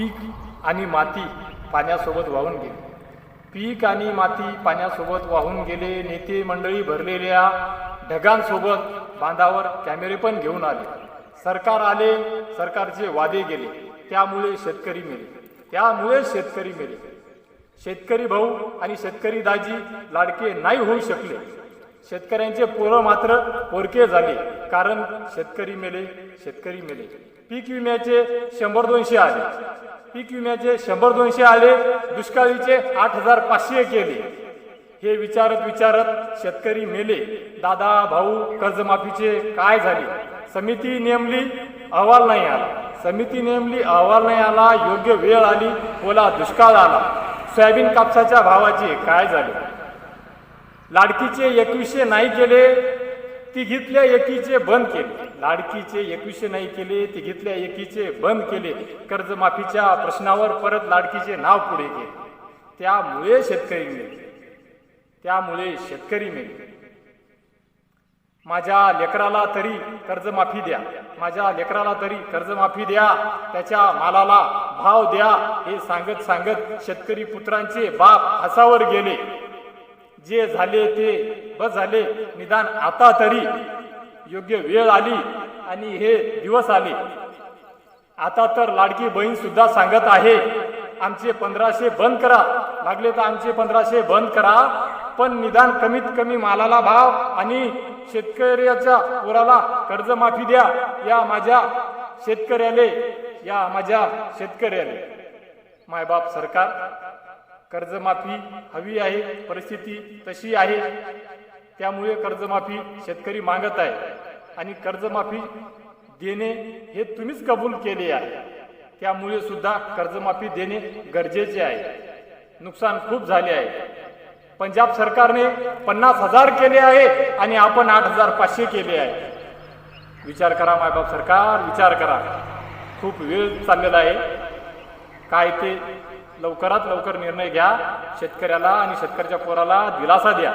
पीक आणि माती पाण्यासोबत वाहून गेले. पीक आणि माती पाण्यासोबत वाहून गेले नेते मंडळी भरलेल्या ढगांसोबत बांधावर कॅमेरे पण घेऊन आले. सरकार आले सरकारचे वादे गेले त्यामुळे शेतकरी मेले. त्यामुळे शेतकरी मेले. शेतकरी भाऊ आणि शेतकरी दाजी लाडके नाही होऊ शकले. शेतकऱ्यांचे पोरं मात्र पोरके झाले. कारण शेतकरी मेले शेतकरी मेले. पीक विम्याचे शंभर दोनशे आले. पीक विम्याचे शंभर दोनशे आले दुष्काळीचे आठ हजार पाचशे केले हे विचारत विचारत शेतकरी मेले. दादा भाऊ कर्जमाफीचे काय झाले? समिती नेमली अहवाल नाही आला. समिती नेमली अहवाल नाही आला योग्य वेळ आली ओला दुष्काळ आला. सोयाबीन कापसाच्या भावाचे काय झाले? लाडकीचे एकवीसशे नाही केले ती घेतल्या एकीचे बंद केले. लाडकीचे एकवीसशे नाही केले ती घेतल्या एकीचे बंद केले. कर्जमाफीच्या प्रश्नावर परत लाडकीचे नाव पुढे केले त्यामुळे शेतकरी मेले. त्यामुळे शेतकरी मेले. माझ्या लेकराला तरी कर्जमाफी द्या. माझ्या लेकराला तरी कर्जमाफी द्या. त्याच्या मालाला भाव द्या. हे सांगत सांगत शेतकरी पुत्रांचे बाप हसावर गेले. जे झाले ते बस झाले निदान आता तरी योग्य वेळ आली आणि हे दिवस आले. आता तर लाडकी बहीण सुद्धा सांगत आहे आमचे पंधराशे बंद करा. लागले तर आमचे पंधराशे बंद करा पण निदान कमीत कमी मालाला भाव आणि शेतकऱ्याच्या पुराला कर्जमाफी द्या या माझ्या शेतकऱ्याले या माझ्या शेतकऱ्याले. मायबाप सरकार कर्जमाफी हवी आहे परिस्थिती तशी आहे. त्यामुळे कर्जमाफी शेतकरी मागत आहे. आणि कर्जमाफी देणे हे तुम्हीच कबूल केले आहे. त्यामुळे सुद्धा कर्जमाफी देणे गरजेचे आहे. नुकसान खूप झाले आहे. पंजाब सरकारने पन्नास हजार केले आहे आणि आपण आठ हजार पाचशे केले आहे. विचार करा मायबाप सरकार विचार करा. खूप वेळ चाललेला आहे. काय ते लवकरात लवकर निर्णय घ्या. शेतकऱ्याला आणि शेतकऱ्याच्या पोराला दिलासा द्या.